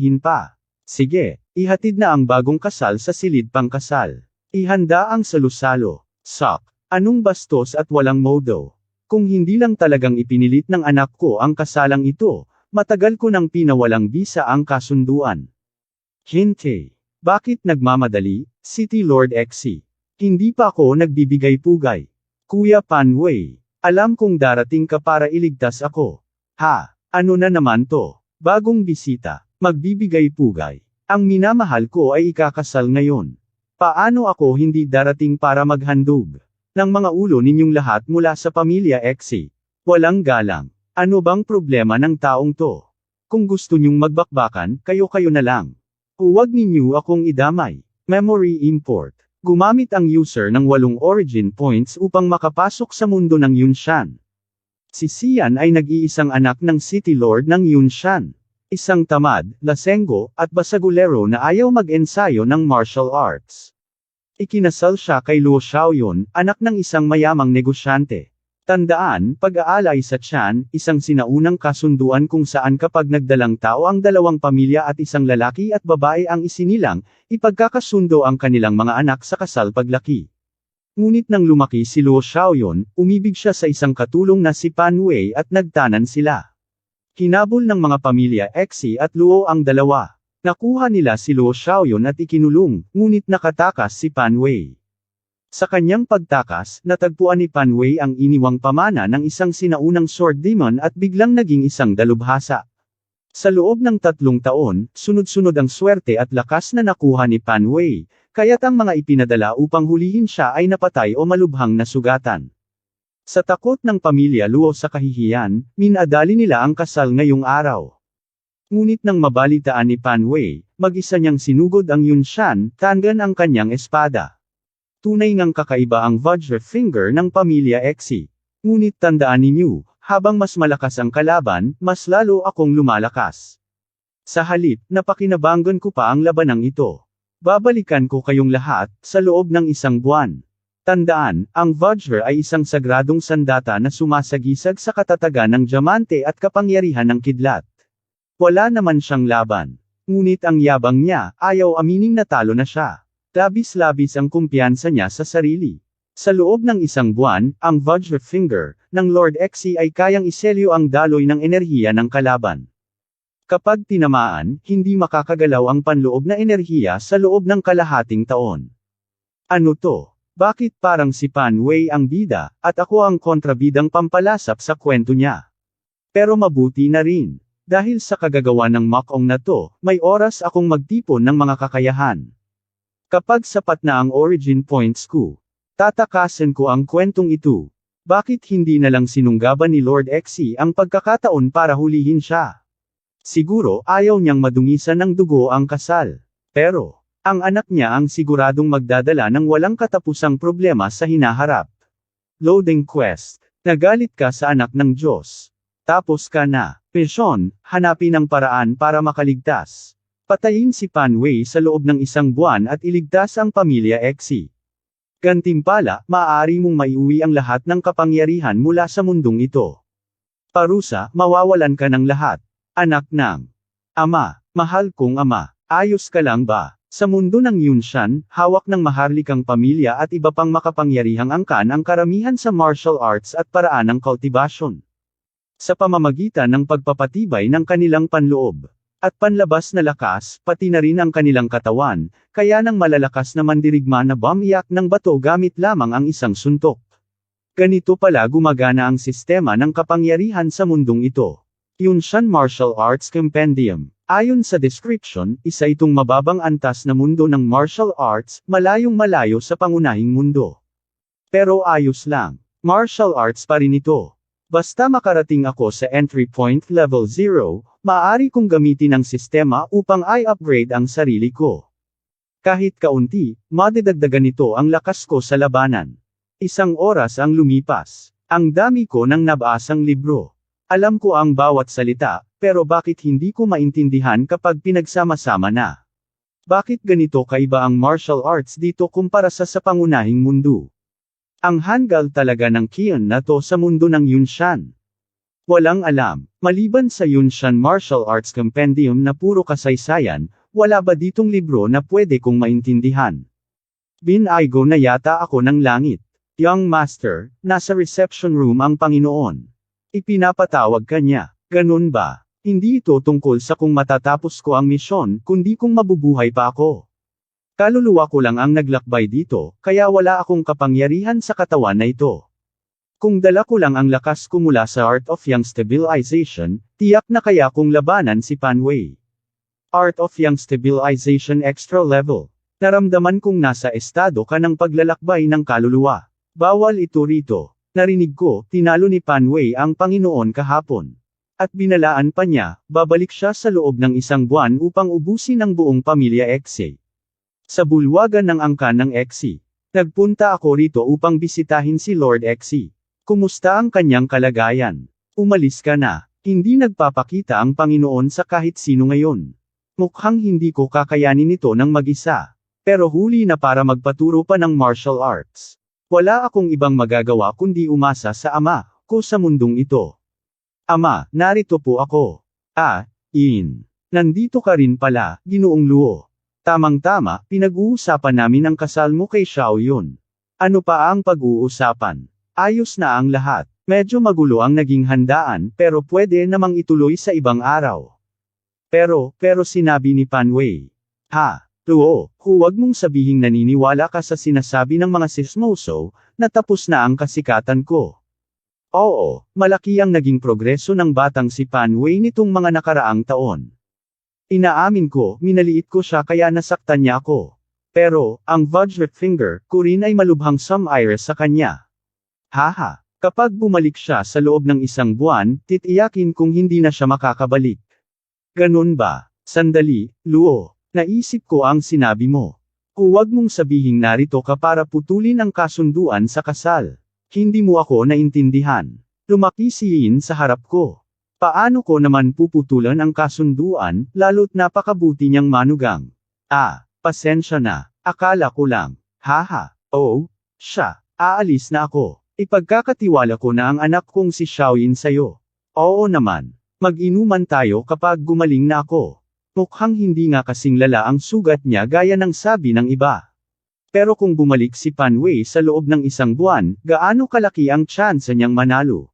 Hin pa. Sige, ihatid na ang bagong kasal sa silid pang kasal. Ihanda ang salusalo. Sok. Anong bastos at walang modo? Kung hindi lang talagang ipinilit ng anak ko ang kasalang ito, matagal ko nang pinawalang bisa ang kasunduan. Hinte. Bakit nagmamadali, City Lord XC? Hindi pa ako nagbibigay pugay. Kuya Panway, alam kong darating ka para iligtas ako. Ha, ano na naman to? Bagong bisita, magbibigay pugay. Ang minamahal ko ay ikakasal ngayon. Paano ako hindi darating para maghandog? Ng mga ulo ninyong lahat mula sa pamilya XC. Walang galang. Ano bang problema ng taong to? Kung gusto nyong magbakbakan, kayo-kayo na lang. Huwag ninyo akong idamay. Memory import. Gumamit ang user ng walong origin points upang makapasok sa mundo ng Yunshan. Si Sian ay nag-iisang anak ng City Lord ng Yunshan. Isang tamad, lasenggo, at basagulero na ayaw mag-ensayo ng martial arts. Ikinasal siya kay Luo Xiaoyun, anak ng isang mayamang negosyante. Tandaan, pag-aalay sa Chan, isang sinaunang kasunduan kung saan kapag nagdalang tao ang dalawang pamilya at isang lalaki at babae ang isinilang, ipagkakasundo ang kanilang mga anak sa kasal paglaki. Ngunit nang lumaki si Luo Xiaoyun, umibig siya sa isang katulong na si Pan Wei at nagtanan sila. Hinabol ng mga pamilya Exi at Luo ang dalawa. Nakuha nila si Luo Xiaoyun at ikinulong, ngunit nakatakas si Pan Wei. Sa kanyang pagtakas, natagpuan ni Pan Wei ang iniwang pamana ng isang sinaunang sword demon at biglang naging isang dalubhasa. Sa loob ng tatlong taon, sunod-sunod ang swerte at lakas na nakuha ni Pan Wei, kaya't ang mga ipinadala upang hulihin siya ay napatay o malubhang nasugatan. Sa takot ng pamilya Luo sa kahihiyan, minadali nila ang kasal ngayong araw. Ngunit nang mabalitaan ni Pan Wei, mag-isa niyang sinugod ang Yunshan, tangan ang kanyang espada. Tunay ngang kakaiba ang Vajra Finger ng pamilya Exi. Ngunit tandaan ninyo, habang mas malakas ang kalaban, mas lalo akong lumalakas. Sa halip, napakinabangan ko pa ang labanang ito. Babalikan ko kayong lahat, sa loob ng isang buwan. Tandaan, ang Vajra ay isang sagradong sandata na sumasagisag sa katatagan ng diamante at kapangyarihan ng kidlat. Wala naman siyang laban. Ngunit ang yabang niya, ayaw amining natalo na siya. Labis-labis ang kumpiyansa niya sa sarili. Sa loob ng isang buwan, ang Vajra Finger, ng Lord Xe ay kayang iselyo ang daloy ng enerhiya ng kalaban. Kapag tinamaan, hindi makakagalaw ang panloob na enerhiya sa loob ng kalahating taon. Ano to? Bakit parang si Pan Wei ang bida, at ako ang kontrabidang pampalasap sa kwento niya? Pero mabuti na rin. Dahil sa kagagawa ng makong na to, may oras akong magtipon ng mga kakayahan. Kapag sapat na ang origin points ko, tatakasan ko ang kwentong ito. Bakit hindi na lang sinunggaban ni Lord Xe ang pagkakataon para hulihin siya? Siguro, ayaw niyang madungisan ng dugo ang kasal. Pero, ang anak niya ang siguradong magdadala ng walang katapusang problema sa hinaharap. Loading quest. Nagalit ka sa anak ng Diyos. Tapos ka na. Pesyon, hanapin ang paraan para makaligtas. Patayin si Pan Wei sa loob ng isang buwan at iligtas ang pamilya Exi. Gantimpala, maaari mong maiuwi ang lahat ng kapangyarihan mula sa mundong ito. Parusa, mawawalan ka ng lahat. Anak ng Ama, mahal kong ama, ayos ka lang ba? Sa mundo ng Yunshan, hawak ng maharlikang pamilya at iba pang makapangyarihang angkan ang karamihan sa martial arts at paraan ng kultivasyon sa pamamagitan ng pagpapatibay ng kanilang panloob at panlabas na lakas, pati na rin ang kanilang katawan, kaya nang malalakas na mandirigma na bamiyak ng bato gamit lamang ang isang suntok. Ganito pala gumagana ang sistema ng kapangyarihan sa mundong ito. Yunshan Martial Arts Compendium. Ayon sa description, isa itong mababang antas na mundo ng martial arts, malayong malayo sa pangunahing mundo. Pero ayos lang. Martial arts pa rin ito. Basta makarating ako sa entry point level 0, maaari kong gamitin ang sistema upang i-upgrade ang sarili ko. Kahit kaunti, madidagdagan nito ang lakas ko sa labanan. Isang oras ang lumipas. Ang dami ko ng nabasang libro. Alam ko ang bawat salita, pero bakit hindi ko maintindihan kapag pinagsama-sama na? Bakit ganito kaiba ang martial arts dito kumpara sa sa pangunahing mundo? Ang hanggal talaga ng Kion na to sa mundo ng Yunshan. Walang alam. Maliban sa Yunshan Martial Arts Compendium na puro kasaysayan, wala ba ditong libro na pwede kong maintindihan? Binaygo na yata ako ng langit. Young Master, nasa reception room ang Panginoon. Ipinapatawag ka niya. Ganun ba? Hindi ito tungkol sa kung matatapos ko ang misyon, kundi kung mabubuhay pa ako. Kaluluwa ko lang ang naglakbay dito, kaya wala akong kapangyarihan sa katawan na ito. Kung dala ko lang ang lakas ko mula sa Art of Young Stabilization, tiyak na kaya kong labanan si Panway. Art of Young Stabilization Extra Level. Naramdaman kong nasa estado ka ng paglalakbay ng kaluluwa. Bawal ito rito. Narinig ko, tinalo ni Panway ang Panginoon kahapon. At binalaan pa niya, babalik siya sa loob ng isang buwan upang ubusin ang buong pamilya Exe. Sa bulwagan ng angkan ng Exe. Nagpunta ako rito upang bisitahin si Lord Exe. Kumusta ang kanyang kalagayan? Umalis ka na. Hindi nagpapakita ang Panginoon sa kahit sino ngayon. Mukhang hindi ko kakayanin ito ng mag-isa. Pero huli na para magpaturo pa ng martial arts. Wala akong ibang magagawa kundi umasa sa ama ko sa mundong ito. Ama, narito po ako. Ah, in. Nandito ka rin pala, ginoong luo. Tamang-tama, pinag-uusapan namin ang kasal mo kay Xiao Yun. Ano pa ang pag-uusapan? Ayos na ang lahat. Medyo magulo ang naging handaan, pero pwede namang ituloy sa ibang araw. Pero, pero sinabi ni Panway. Ha, Luo, huwag mong sabihing naniniwala ka sa sinasabi ng mga sismoso, na tapos na ang kasikatan ko. Oo, malaki ang naging progreso ng batang si Panway nitong mga nakaraang taon. Inaamin ko, minaliit ko siya kaya nasaktan niya ako. Pero, ang Vajrat Finger, ko rin ay malubhang sumire sa kanya. Haha, kapag bumalik siya sa loob ng isang buwan, titiyakin kung hindi na siya makakabalik. Ganun ba? Sandali, Luo. Naisip ko ang sinabi mo. Huwag mong sabihing narito ka para putulin ang kasunduan sa kasal. Hindi mo ako naintindihan. Lumaki si Yin sa harap ko. Paano ko naman puputulan ang kasunduan, lalo't napakabuti niyang manugang? Ah, pasensya na. Akala ko lang. Haha. Oh, siya. Aalis na ako. Ipagkakatiwala ko na ang anak kong si Xiaoyin sa'yo. Oo naman. Mag-inuman tayo kapag gumaling na ako. Mukhang hindi nga kasing lala ang sugat niya gaya ng sabi ng iba. Pero kung bumalik si Panway sa loob ng isang buwan, gaano kalaki ang tsansa niyang manalo?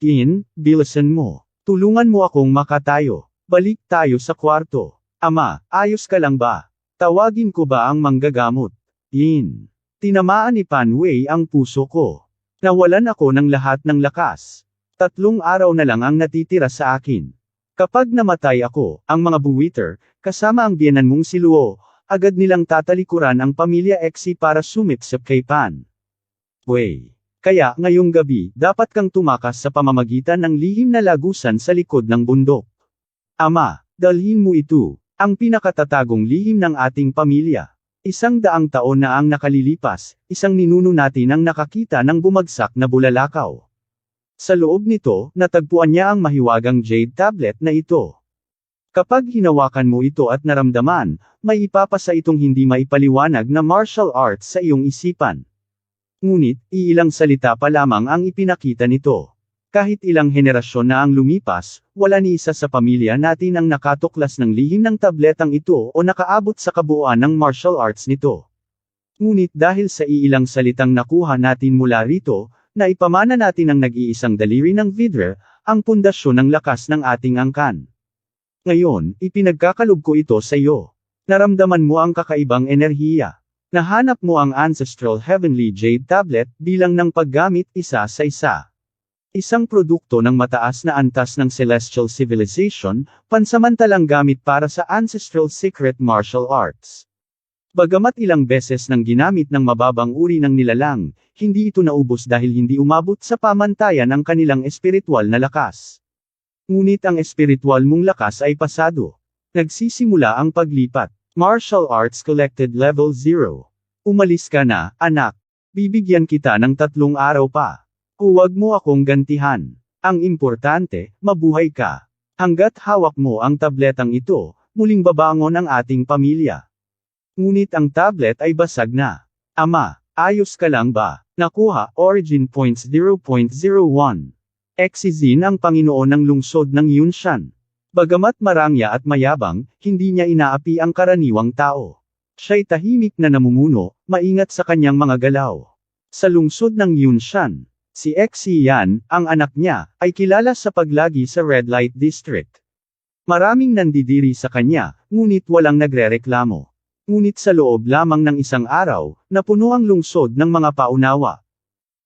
Yin, bilisan mo. Tulungan mo akong makatayo. Balik tayo sa kwarto. Ama, ayos ka lang ba? Tawagin ko ba ang manggagamot? Yin. Tinamaan ni Panway ang puso ko. Nawalan ako ng lahat ng lakas. Tatlong araw na lang ang natitira sa akin. Kapag namatay ako, ang mga buwiter, kasama ang biyanan mong si Luo, agad nilang tatalikuran ang pamilya Exi para sumipsip kay Pan. Way. Kaya, ngayong gabi, dapat kang tumakas sa pamamagitan ng lihim na lagusan sa likod ng bundok. Ama, dalhin mo ito, ang pinakatatagong lihim ng ating pamilya. Isang daang taon na ang nakalilipas, isang ninuno natin ang nakakita ng bumagsak na bulalakaw. Sa loob nito, natagpuan niya ang mahiwagang jade tablet na ito. Kapag hinawakan mo ito at naramdaman, may ipapasa itong hindi maipaliwanag na martial arts sa iyong isipan. Ngunit, iilang salita pa lamang ang ipinakita nito. Kahit ilang henerasyon na ang lumipas, wala ni isa sa pamilya natin ang nakatuklas ng lihim ng tabletang ito o nakaabot sa kabuuan ng martial arts nito. Ngunit dahil sa iilang salitang nakuha natin mula rito, na ipamana natin ang nag-iisang daliri ng Vidre, ang pundasyon ng lakas ng ating angkan. Ngayon, ipinagkakalob ko ito sa iyo. Naramdaman mo ang kakaibang enerhiya. Nahanap mo ang Ancestral Heavenly Jade Tablet bilang ng paggamit isa sa isa. Isang produkto ng mataas na antas ng Celestial Civilization, pansamantalang gamit para sa Ancestral Secret Martial Arts. Bagamat ilang beses nang ginamit ng mababang uri ng nilalang, hindi ito naubos dahil hindi umabot sa pamantayan ang kanilang espiritual na lakas. Ngunit ang espiritual mong lakas ay pasado. Nagsisimula ang paglipat. Martial Arts Collected Level 0. Umalis ka na, anak. Bibigyan kita ng tatlong araw pa. Huwag mo akong gantihan. Ang importante, mabuhay ka. Hanggat hawak mo ang tabletang ito, muling babangon ang ating pamilya. Ngunit ang tablet ay basag na. Ama, ayos ka lang ba? Nakuha, origin points 0.01. Exizin ang Panginoon ng lungsod ng Yunshan. Bagamat marangya at mayabang, hindi niya inaapi ang karaniwang tao. Siya'y tahimik na namumuno, maingat sa kanyang mga galaw. Sa lungsod ng Yunshan, si Exian, ang anak niya, ay kilala sa paglagi sa Red Light District. Maraming nandidiri sa kanya, ngunit walang nagrereklamo. Ngunit sa loob lamang ng isang araw, napuno ang lungsod ng mga paunawa.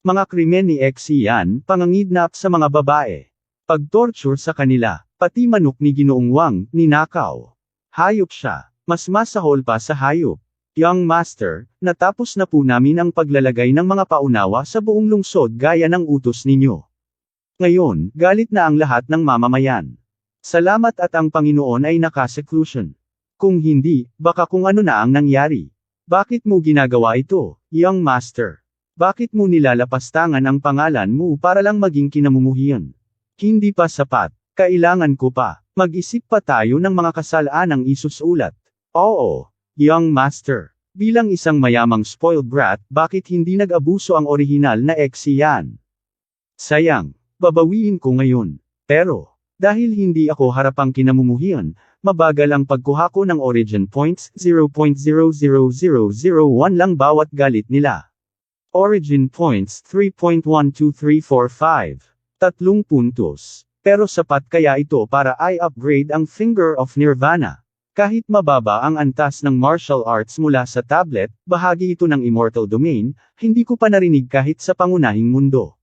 Mga krimen ni Exian, pangangidnap sa mga babae. Pagtorture sa kanila, pati manok ni Ginoong Wang, ninakaw. Hayop siya, mas masahol pa sa hayop. Young Master, natapos na po namin ang paglalagay ng mga paunawa sa buong lungsod gaya ng utos ninyo. Ngayon, galit na ang lahat ng mamamayan. Salamat at ang Panginoon ay nakaseclusion. Kung hindi, baka kung ano na ang nangyari. Bakit mo ginagawa ito, young master? Bakit mo nilalapastangan ang pangalan mo para lang maging kinamumuhian? Hindi pa sapat, kailangan ko pa. Mag-isip pa tayo ng mga kasalanang isusulat. Oo, young master. Bilang isang mayamang spoiled brat, bakit hindi nag-abuso ang orihinal na Exian? Sayang, babawiin ko ngayon. Pero, dahil hindi ako harapang kinamumuhian, mabagal ang pagkuha ko ng origin points, 0.00001 lang bawat galit nila. Origin points 3.12345. Tatlong puntos. Pero sapat kaya ito para i-upgrade ang Finger of Nirvana. Kahit mababa ang antas ng martial arts mula sa tablet, bahagi ito ng Immortal Domain, hindi ko pa narinig kahit sa pangunahing mundo.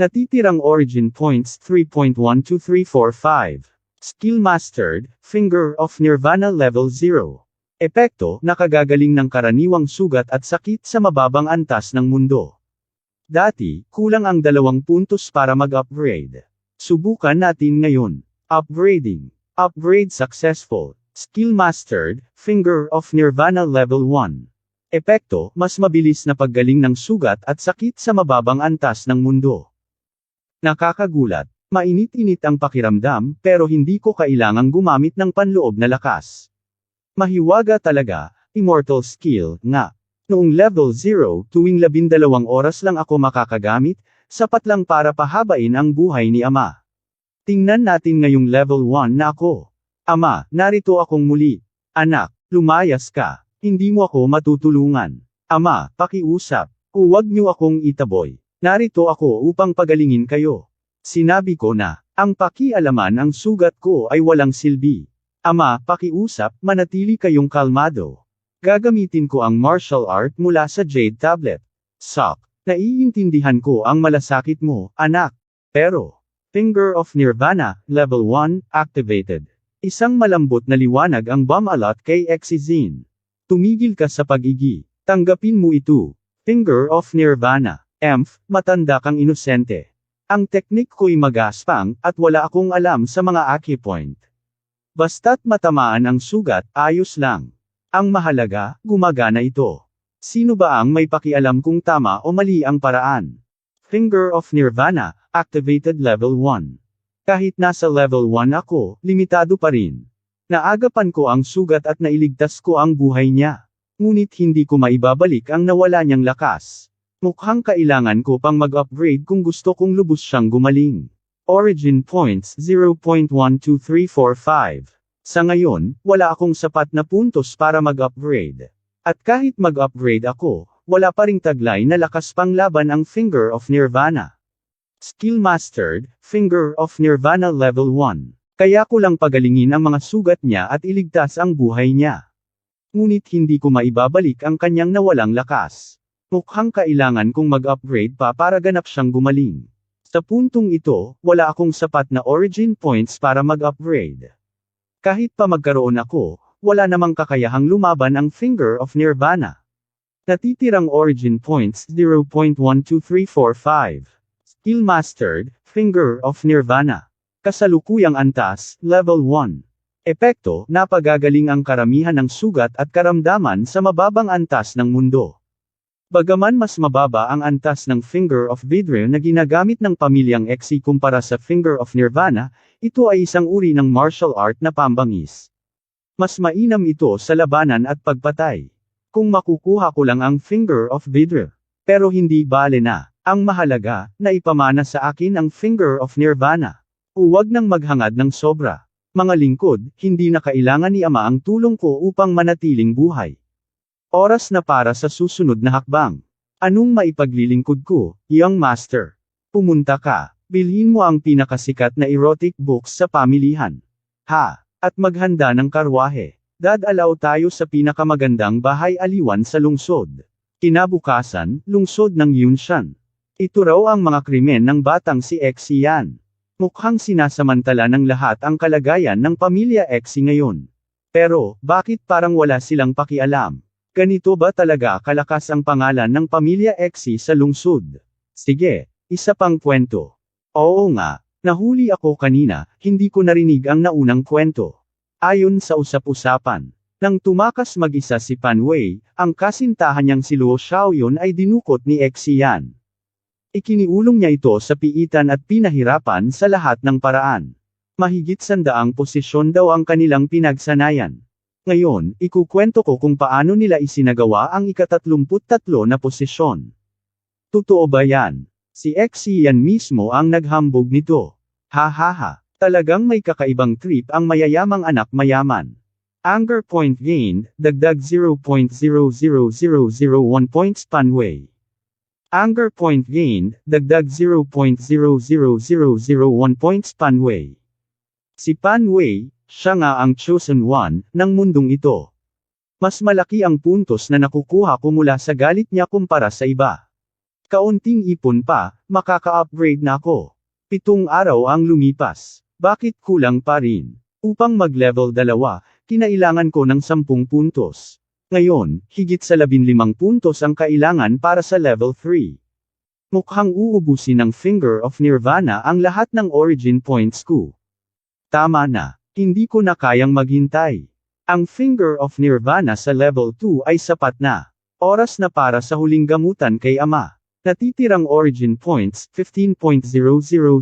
Natitirang origin points 3.12345. Skill Mastered, Finger of Nirvana Level 0. Epekto, nakagagaling ng karaniwang sugat at sakit sa mababang antas ng mundo. Dati, kulang ang dalawang puntos para mag-upgrade. Subukan natin ngayon. Upgrading. Upgrade successful. Skill Mastered, Finger of Nirvana Level 1. Epekto, mas mabilis na paggaling ng sugat at sakit sa mababang antas ng mundo. Nakakagulat. Mainit-init ang pakiramdam, pero hindi ko kailangang gumamit ng panloob na lakas. Mahiwaga talaga, immortal skill, nga. Noong level 0, tuwing labindalawang oras lang ako makakagamit, sapat lang para pahabain ang buhay ni Ama. Tingnan natin ngayong level 1 na ako. Ama, narito akong muli. Anak, lumayas ka. Hindi mo ako matutulungan. Ama, pakiusap. Huwag niyo akong itaboy. Narito ako upang pagalingin kayo. Sinabi ko na, ang pakialaman ang sugat ko ay walang silbi. Ama, pakiusap, manatili kayong kalmado. Gagamitin ko ang martial art mula sa Jade Tablet. Sok, naiintindihan ko ang malasakit mo, anak. Pero, Finger of Nirvana, Level 1, activated. Isang malambot na liwanag ang bumalot kay Exizin. Tumigil ka sa pag-igi. Tanggapin mo ito. Finger of Nirvana. Emph, matanda kang inosente. Ang teknik ko'y magaspang, at wala akong alam sa mga acupoint. Basta't matamaan ang sugat, ayos lang. Ang mahalaga, gumagana ito. Sino ba ang may pakialam kung tama o mali ang paraan? Finger of Nirvana, activated level 1. Kahit nasa level 1 ako, limitado pa rin. Naagapan ko ang sugat at nailigtas ko ang buhay niya. Ngunit hindi ko maibabalik ang nawala niyang lakas. Mukhang kailangan ko pang mag-upgrade kung gusto kong lubos siyang gumaling. Origin points 0.12345. Sa ngayon, wala akong sapat na puntos para mag-upgrade. At kahit mag-upgrade ako, wala pa ring taglay na lakas pang laban ang Finger of Nirvana. Skill Mastered, Finger of Nirvana Level 1. Kaya ko lang pagalingin ang mga sugat niya at iligtas ang buhay niya. Ngunit hindi ko maibabalik ang kanyang nawalang lakas. Mukhang kailangan kong mag-upgrade pa para ganap siyang gumaling. Sa puntong ito, wala akong sapat na origin points para mag-upgrade. Kahit pa magkaroon ako, wala namang kakayahang lumaban ang Finger of Nirvana. Natitirang origin points 0.12345. Skill Mastered, Finger of Nirvana. Kasalukuyang antas, Level 1. Epekto, napagagaling ang karamihan ng sugat at karamdaman sa mababang antas ng mundo. Bagaman mas mababa ang antas ng Finger of Vidre na ginagamit ng pamilyang Exi kumpara sa Finger of Nirvana, ito ay isang uri ng martial art na pambangis. Mas mainam ito sa labanan at pagpatay. Kung makukuha ko lang ang Finger of Vidre. Pero hindi bale na. Ang mahalaga, na ipamana sa akin ang finger of nirvana. Huwag nang maghangad ng sobra. Mga lingkod, hindi na kailangan ni Ama ang tulong ko upang manatiling buhay. Oras na para sa susunod na hakbang. Anong maipaglilingkod ko, young master? Pumunta ka, bilhin mo ang pinakasikat na erotic books sa pamilihan. Ha, at maghanda ng karwahe. Dadalaw tayo sa pinakamagandang bahay aliwan sa lungsod. Kinabukasan, lungsod ng Yunshan. Ito raw ang mga krimen ng batang si Exi yan. Mukhang sinasamantala ng lahat ang kalagayan ng pamilya Exi ngayon. Pero, bakit parang wala silang pakialam? Ganito ba talaga kalakas ang pangalan ng pamilya Exi sa lungsod? Sige, isa pang kwento. Oo nga, nahuli ako kanina, hindi ko narinig ang naunang kwento. Ayon sa usap-usapan, nang tumakas mag-isa si Pan Wei, ang kasintahan niyang si Luo Xiaoyun ay dinukot ni Exi Yan. Ikiniulong niya ito sa piitan at pinahirapan sa lahat ng paraan. Mahigit sandaang posisyon daw ang kanilang pinagsanayan. Ngayon, ikukwento ko kung paano nila isinagawa ang ikatatlumput-tatlo na posisyon. Totoo ba yan? Si Exi yan mismo ang naghambog nito. Ha ha ha, talagang may kakaibang trip ang mayayamang anak mayaman. Anger point gained, dagdag 0.00001 points Panway. Anger point gained, dagdag 0.00001 points Panway. Si Panway, siya nga ang chosen one, ng mundong ito. Mas malaki ang puntos na nakukuha ko mula sa galit niya kumpara sa iba. Kaunting ipon pa, makaka-upgrade na ako. Pitong araw ang lumipas. Bakit kulang pa rin? Upang mag-level dalawa, kinailangan ko ng 10 puntos. Ngayon, higit sa 15 puntos ang kailangan para sa level 3. Mukhang uubusin ng Finger of Nirvana ang lahat ng origin points ko. Tama na, hindi ko na kayang maghintay. Ang Finger of Nirvana sa level 2 ay sapat na. Oras na para sa huling gamutan kay Ama. Natitirang origin points, 15.00045.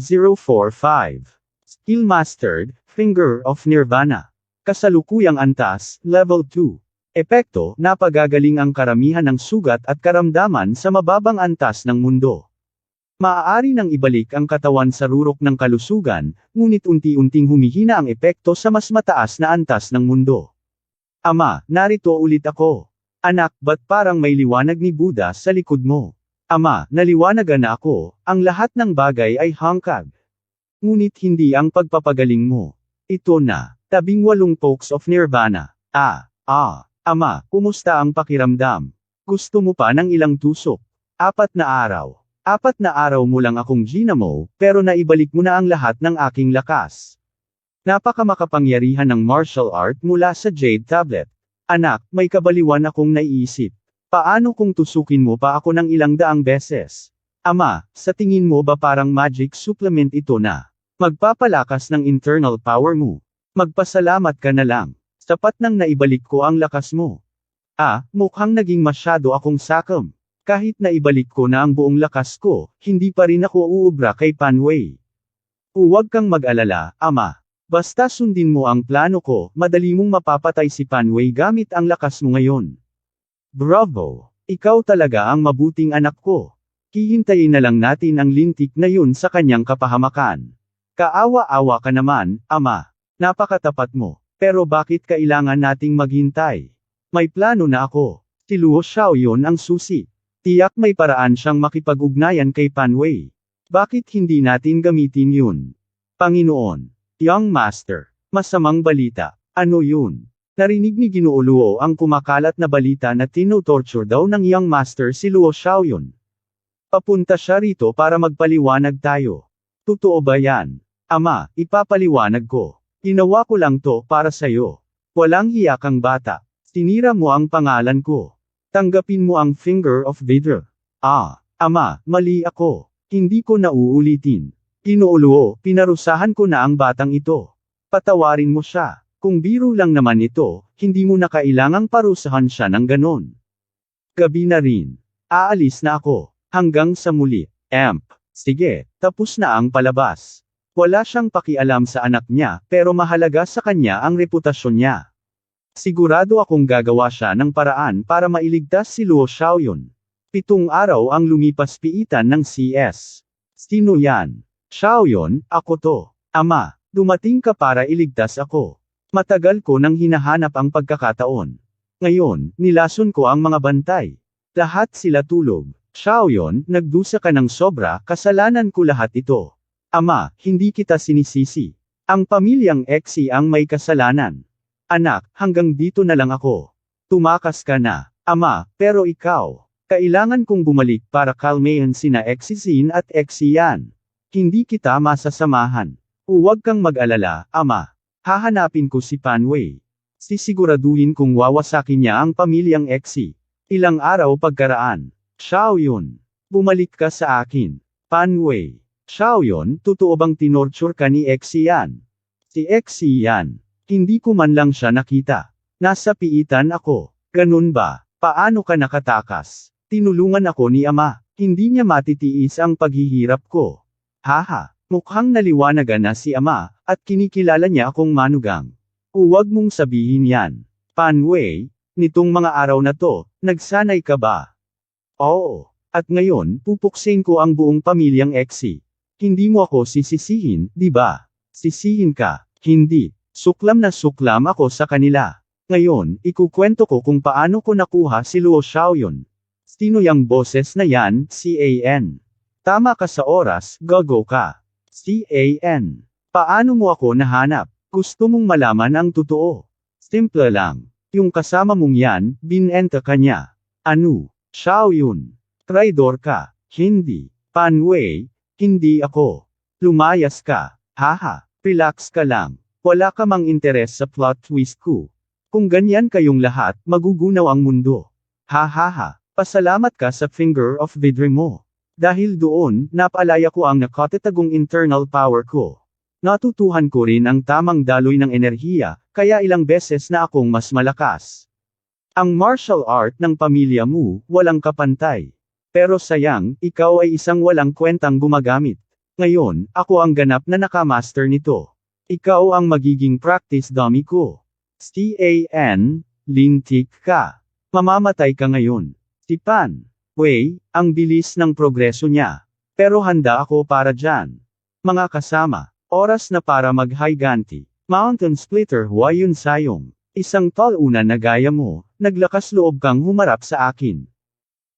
Skill Mastered, Finger of Nirvana. Kasalukuyang antas, level 2. Epekto, napagagaling ang karamihan ng sugat at karamdaman sa mababang antas ng mundo. Maaari nang ibalik ang katawan sa rurok ng kalusugan, ngunit unti-unting humihina ang epekto sa mas mataas na antas ng mundo. Ama, narito ulit ako. Anak, ba't parang may liwanag ni Buddha sa likod mo? Ama, naliwanagan na ako, ang lahat ng bagay ay hangkag. Ngunit hindi ang pagpapagaling mo. Ito na, tabing walong pokes of nirvana. Ah, ah, ama, kumusta ang pakiramdam? Gusto mo pa ng ilang tusok? Apat na araw. Apat na araw mo lang akong ginamo, pero naibalik mo na ang lahat ng aking lakas. Napakamakapangyarihan ng martial art mula sa Jade Tablet. Anak, may kabaliwan akong naiisip. Paano kung tusukin mo pa ako ng ilang daang beses? Ama, sa tingin mo ba parang magic supplement ito na? Magpapalakas ng internal power mo. Magpasalamat ka na lang. Sapat nang naibalik ko ang lakas mo. Ah, mukhang naging masyado akong sakam. Kahit na ibalik ko na ang buong lakas ko, hindi pa rin ako uubra kay Panway. Huwag kang mag-alala, ama. Basta sundin mo ang plano ko, madali mong mapapatay si Panway gamit ang lakas mo ngayon. Bravo! Ikaw talaga ang mabuting anak ko. Hihintayin na lang natin ang lintik na yun sa kanyang kapahamakan. Kaawa-awa ka naman, ama. Napakatapat mo. Pero bakit kailangan nating maghintay? May plano na ako. Si Luo Xiaoyun ang susi. Tiyak may paraan siyang makipag-ugnayan kay Panway. Bakit hindi natin gamitin yun? Panginoon. Young Master. Masamang balita. Ano yun? Narinig ni Ginoo Luo ang kumakalat na balita na tinotorture daw ng Young Master si Luo Xiaoyun. Papunta siya rito para magpaliwanag tayo. Totoo ba yan? Ama, ipapaliwanag ko. Ginawa ko lang to para sa'yo. Walang hiya kang bata. Sinira mo ang pangalan ko. Tanggapin mo ang finger of Vidra. Ah, ama, mali ako. Hindi ko na uulitin. Inuuluo, pinarusahan ko na ang batang ito. Patawarin mo siya. Kung biro lang naman ito, hindi mo na kailangang parusahan siya ng ganon. Gabi na rin. Aalis na ako. Hanggang sa muli. Amp. Sige, tapos na ang palabas. Wala siyang pakialam sa anak niya, pero mahalaga sa kanya ang reputasyon niya. Sigurado akong gagawa siya ng paraan para mailigtas si Luo Xiaoyun. Pitong araw ang lumipas piitan ng CS. Sino yan? Xiao yon, ako to. Ama, dumating ka para iligtas ako. Matagal ko nang hinahanap ang pagkakataon. Ngayon, nilason ko ang mga bantay. Lahat sila tulog. Xiao yon, nagdusa ka ng sobra, kasalanan ko lahat ito. Ama, hindi kita sinisisi. Ang pamilyang Exi ang may kasalanan. Anak, hanggang dito na lang ako. Tumakas ka na. Ama, pero ikaw. Kailangan kong bumalik para kalmayan sina Exizin at Exian. Hindi kita masasamahan. Huwag kang mag-alala, ama. Hahanapin ko si Panway. Sisiguraduhin kong wawasakin niya ang pamilyang Exi. Ilang araw pagkaraan. Xiao yun. Bumalik ka sa akin. Panway. Xiao yun, totoo bang tinorture ka ni Exian? Si Exian. Hindi ko man lang siya nakita. Nasa piitan ako. Ganun ba? Paano ka nakatakas? Tinulungan ako ni ama. Hindi niya matitiis ang paghihirap ko. Haha, mukhang naliwanagan na si ama, at kinikilala niya akong manugang. Huwag mong sabihin yan. Panway, nitong mga araw na to, nagsanay ka ba? Oo. At ngayon, pupuksin ko ang buong pamilyang Exi. Hindi mo ako sisisihin, di ba? Sisihin ka, hindi. Suklam na suklam ako sa kanila. Ngayon, ikukwento ko kung paano ko nakuha si Luo Xiaoyun. Sino yang boses na yan, C.A.N. Tama ka sa oras, gago ka. C.A.N. Paano mo ako nahanap? Gusto mong malaman ang totoo. Simple lang. Yung kasama mong yan, binenta ka niya. Ano? Xiao yun. Traidor ka. Hindi. Panway, hindi ako. Lumayas ka. Haha, relax ka lang. Wala ka mang interes sa plot twist ko. Kung ganyan kayong lahat, magugunaw ang mundo. Hahaha. Pasalamat ka sa finger of vidre mo. Dahil doon, napalaya ko ang nakatatagong internal power ko. Natutuhan ko rin ang tamang daloy ng enerhiya, kaya ilang beses na akong mas malakas. Ang martial art ng pamilya mo, walang kapantay. Pero sayang, ikaw ay isang walang kwentang gumagamit. Ngayon, ako ang ganap na nakamaster nito. Ikaw ang magiging practice dummy ko. C-A-N, lintik ka. Mamamatay ka ngayon. Si Pan. Wei, ang bilis ng progreso niya. Pero handa ako para dyan. Mga kasama, oras na para mag-higanti. Mountain Splitter Huayun Sayong. Isang tall una na gaya mo, naglakas loob kang humarap sa akin.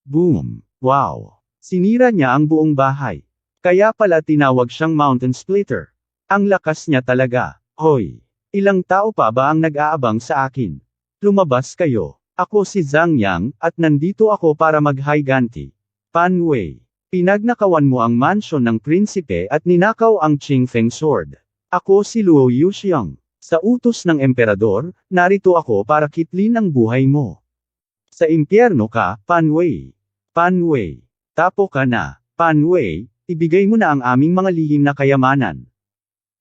Boom! Wow! Sinira niya ang buong bahay. Kaya pala tinawag siyang Mountain Splitter. Ang lakas niya talaga. Hoy! Ilang tao pa ba ang nag-aabang sa akin? Lumabas kayo. Ako si Zhang Yang, at nandito ako para mag-higanti. Pan Wei. Pinagnakawan mo ang mansyon ng prinsipe at ninakaw ang Qingfeng Sword. Ako si Luo Yuxiang. Sa utos ng emperador, narito ako para kitlin ang buhay mo. Sa impyerno ka, Pan Wei. Pan Wei. Tapo ka na. Pan Wei, ibigay mo na ang aming mga lihim na kayamanan.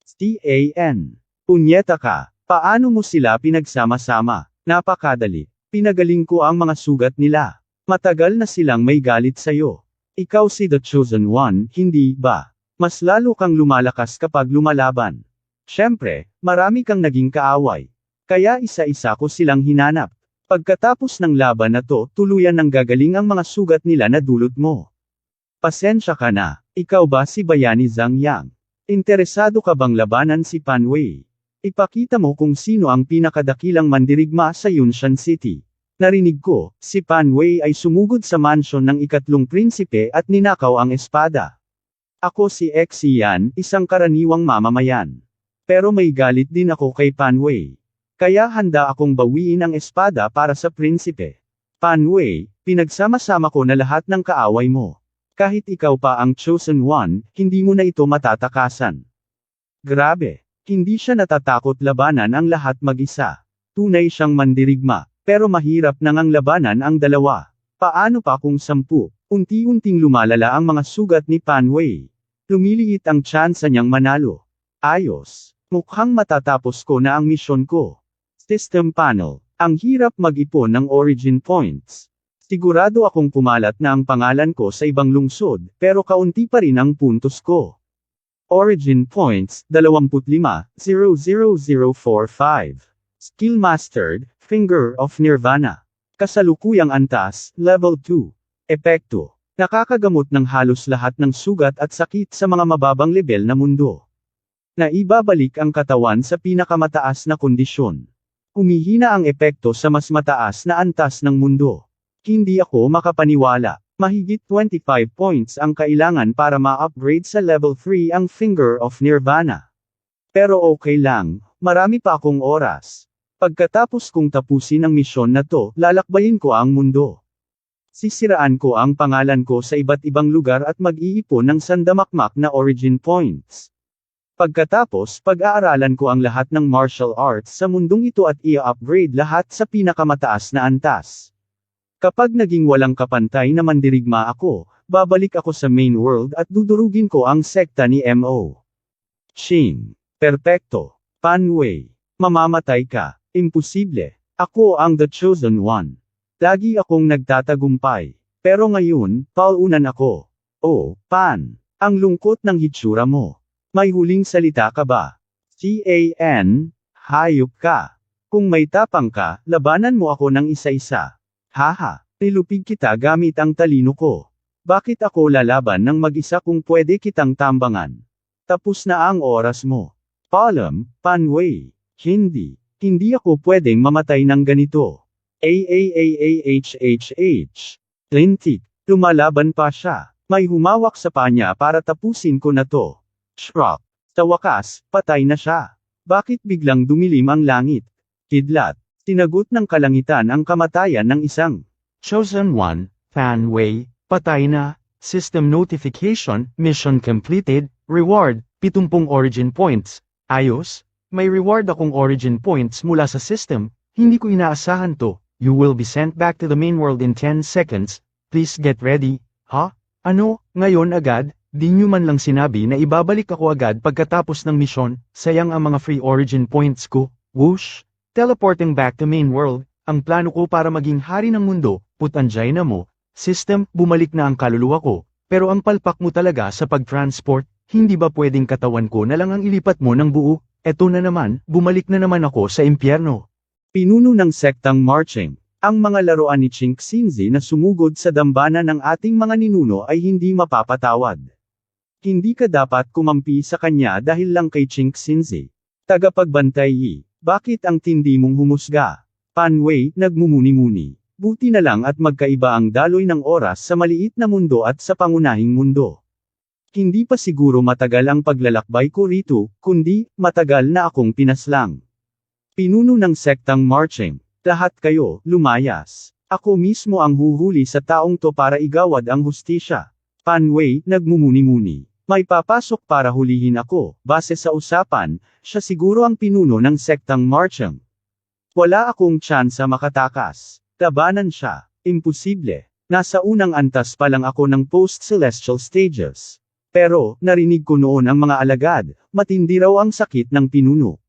C.A.N. Punyeta ka. Paano mo sila pinagsama-sama? Napakadali. Pinagaling ko ang mga sugat nila. Matagal na silang may galit sa'yo. Ikaw si The Chosen One, hindi ba? Mas lalo kang lumalakas kapag lumalaban. Siyempre, marami kang naging kaaway. Kaya isa-isa ko silang hinanap. Pagkatapos ng laban na to, tuluyan ng gagaling ang mga sugat nila na dulot mo. Pasensya ka na, ikaw ba si Bayani Zhang Yang? Interesado ka bang labanan si Pan Wei? Ipakita mo kung sino ang pinakadakilang mandirigma sa Yunshan City. Narinig ko, si Pan Wei ay sumugod sa mansyon ng ikatlong prinsipe at ninakaw ang espada. Ako si Xian, isang karaniwang mamamayan. Pero may galit din ako kay Pan Wei. Kaya handa akong bawiin ang espada para sa prinsipe. Pan Wei, pinagsama-sama ko na lahat ng kaaway mo. Kahit ikaw pa ang chosen one, hindi mo na ito matatakasan. Grabe. Hindi siya natatakot labanan ang lahat mag-isa. Tunay siyang mandirigma, pero mahirap nang ang labanan ang dalawa. Paano pa kung sampu? Unti-unting lumalala ang mga sugat ni Panway. Lumiliit ang tsansa niyang manalo. Ayos. Mukhang matatapos ko na ang misyon ko. System panel. Ang hirap mag-ipon ng origin points. Sigurado akong pumalat na ang pangalan ko sa ibang lungsod, pero kaunti pa rin ang puntos ko. Origin points, 25, 00045. Skill Mastered, Finger of Nirvana. Kasalukuyang antas, Level 2. Epekto. Nakakagamot ng halos lahat ng sugat at sakit sa mga mababang level na mundo. Naibabalik ang katawan sa pinakamataas na kondisyon. Humihina ang epekto sa mas mataas na antas ng mundo. Hindi ako makapaniwala. Mahigit 25 points ang kailangan para ma-upgrade sa level 3 ang Finger of Nirvana. Pero okay lang, marami pa akong oras. Pagkatapos kong tapusin ang misyon na to, lalakbayin ko ang mundo. Sisiraan ko ang pangalan ko sa iba't ibang lugar at mag-iipon ng sandamakmak na origin points. Pagkatapos, pag-aaralan ko ang lahat ng martial arts sa mundong ito at i-upgrade lahat sa pinakamataas na antas. Kapag naging walang kapantay na mandirigma ako, babalik ako sa main world at dudurugin ko ang sekta ni M.O. Ching. Perpekto. Panway. Mamamatay ka. Imposible. Ako ang the chosen one. Lagi akong nagtatagumpay. Pero ngayon, paunan ako. Oh, Pan. Ang lungkot ng hitsura mo. May huling salita ka ba? C-A-N, hayop ka. Kung may tapang ka, labanan mo ako ng isa-isa. Haha, nilupig kita gamit ang talino ko. Bakit ako lalaban ng mag-isa kung pwede kitang tambangan? Tapos na ang oras mo. Palm, Panway. Hindi. Hindi ako pwedeng mamatay ng ganito. AAAAHHH. Lintik. Lumalaban pa siya. May humawak sa panya para tapusin ko na to. Shrek. Sa wakas, patay na siya. Bakit biglang dumilim ang langit? Kidlat. Tinagot ng kalangitan ang kamatayan ng isang Chosen 1, Fanway, patay na, system notification, mission completed, reward, 70 origin points. Ayos, may reward akong origin points mula sa system, hindi ko inaasahan to. You will be sent back to the main world in 10 seconds, please get ready. Ha? Ano, ngayon agad? Di nyo man lang sinabi na ibabalik ako agad pagkatapos ng misyon, sayang ang mga free origin points ko. Whoosh! Teleporting back to main world, ang plano ko para maging hari ng mundo, putanjay na mo, system, bumalik na ang kaluluwa ko, pero ang palpak mo talaga sa pag-transport, hindi ba pwedeng katawan ko na lang ang ilipat mo ng buo? Eto na naman, bumalik na naman ako sa impyerno. pinuno ng sektang marching. Ang mga laruan ni Chink Sinzi na sumugod sa dambana ng ating mga ninuno ay hindi mapapatawad. Hindi ka dapat kumampi sa kanya dahil lang kay Chink Sinzi. Tagapagbantay yi, bakit ang tindi mong humusga? Panway, nagmumuni-muni. Buti na lang at magkaiba ang daloy ng oras sa maliit na mundo at sa pangunahing mundo. Hindi pa siguro matagal ang paglalakbay ko rito, kundi, matagal na akong pinaslang. Pinuno ng sektang marching. Lahat kayo, lumayas. Ako mismo ang huhuli sa taong to para igawad ang hustisya. Panway, nagmumuni-muni. May papasok para hulihin ako, base sa usapan, siya siguro ang pinuno ng sektang marching. Wala akong tsansa makatakas. Labanan siya. Imposible. Nasa unang antas pa lang ako ng post-celestial stages. Pero, narinig ko noon ang mga alagad, matindi raw ang sakit ng pinuno.